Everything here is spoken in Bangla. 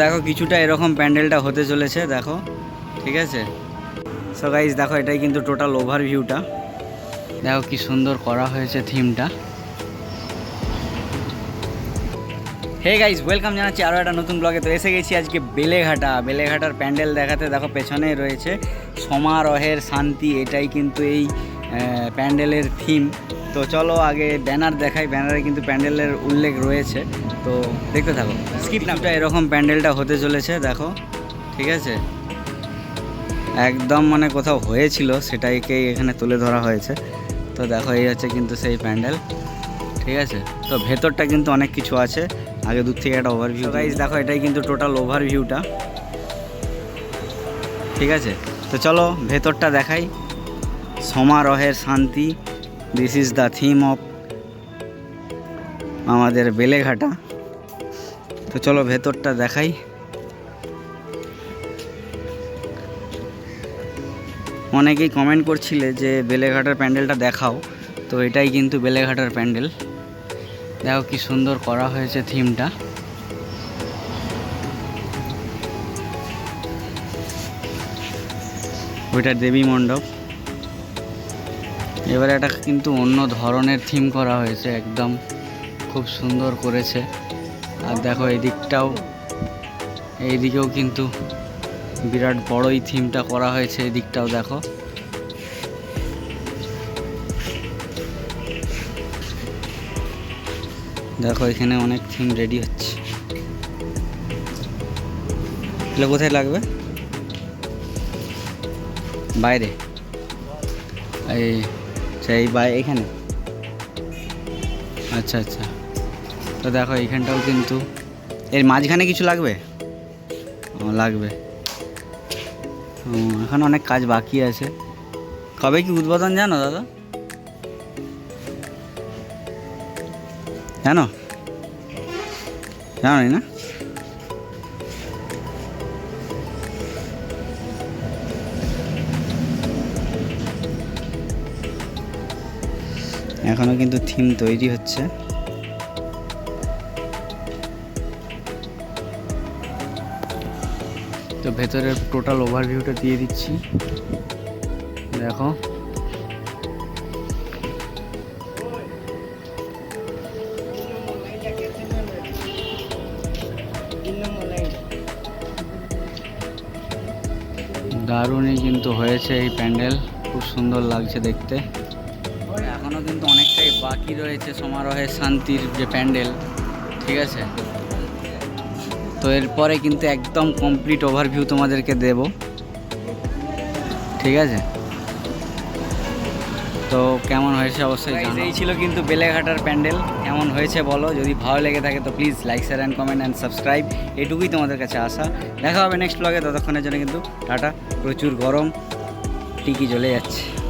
দেখো, কিছুটা এরকম প্যান্ডেলটা হতে চলেছে, দেখো, ঠিক আছে? সো গাইজ দেখো, এটাই কিন্তু টোটাল ওভারভিউটা দেখো, কি সুন্দর করা হয়েছে থিমটা হে গাইজ ওয়েলকাম জানাচ্ছি আরও একটা নতুন ব্লগে তো এসে গেছি আজকে বেলেঘাটা। বেলেঘাটার প্যান্ডেল দেখাতে, দেখো, পেছনে রয়েছে সমারোহের শান্তি। এটাই কিন্তু এই প্যান্ডেলের থিম তো চলো আগে ব্যানার দেখাই। ব্যানারে কিন্তু প্যান্ডেলের উল্লেখ রয়েছে। তো দেখতে থাকো। স্কিপ নামটা এরকম প্যান্ডেলটা হতে চলেছে দেখো। ঠিক আছে? একদম মানে কোথাও হয়েছিল সেটাইকেই এখানে তুলে ধরা হয়েছে। তো দেখো এই হচ্ছে কিন্তু সেই প্যান্ডেল। ঠিক আছে? তো ভেতরটা কিন্তু অনেক কিছু আছে। আগে দূর থেকে একটা ওভারভিউ গাইজ দেখো এটাই কিন্তু টোটাল ওভারভিউটা ঠিক আছে? তো চলো ভেতরটা দেখাই। সমারোহের শান্তি। This is the theme of আমাদের বেলেঘাটা। তো চলো ভেতরটা দেখাই। অনেকেই কমেন্ট করছিলে যে বেলেঘাটার প্যান্ডেলটা দেখাও। তো এটাই কিন্তু বেলেঘাটার প্যান্ডেল। দেখো কি সুন্দর করা হয়েছে থিমটা ওইটা দেবী মণ্ডপ। এবারে এটা কিন্তু অন্য ধরনের থিম করা হয়েছে, একদম খুব সুন্দর করেছে। আর দেখো এই দিকটাও, এই দিকেও কিন্তু বিরাট বড়ই থিমটা করা হয়েছে, এই দিকটাও দেখো। দেখো এখানে অনেক থিম রেডি হচ্ছে। এগুলো কোথায় লাগবে? বাইরে। এই আচ্ছা এই বাই এখানে? আচ্ছা আচ্ছা। তো দেখো এইখানটাও কিন্তু এর মাঝখানে কিছু লাগবে? লাগবে। এখন অনেক কাজ বাকি আছে। কবে কি উদ্বোধন জানো, দাদা? জানো? জানোই না? এখনও কিন্তু থিম তৈরি হচ্ছে। তো ভেতরের টোটাল ওভারভিউটা দিয়ে দিচ্ছি। দেখো। দারুণই কিন্তু হয়েছে এই প্যান্ডেল। খুব সুন্দর লাগছে দেখতে। এখনও কিন্তু অনেকটাই বাকি রয়েছে সমারোহের শান্তির যে প্যান্ডেল ঠিক আছে? তো এরপরে কিন্তু একদম কমপ্লিট ওভারভিউ তোমাদেরকে দেব ঠিক আছে? তো কেমন হয়েছে অবশ্যই এই ছিল কিন্তু বেলেঘাটার প্যান্ডেল কেমন হয়েছে বলো? যদি ভালো লেগে থাকে তো please like share and comment and subscribe এটুকুই তোমাদের কাছে আসা দেখা হবে নেক্সট ব্লগে ততক্ষণের জন্য কিন্তু টাটা। প্রচুর গরম টিকি চলে যাচ্ছে।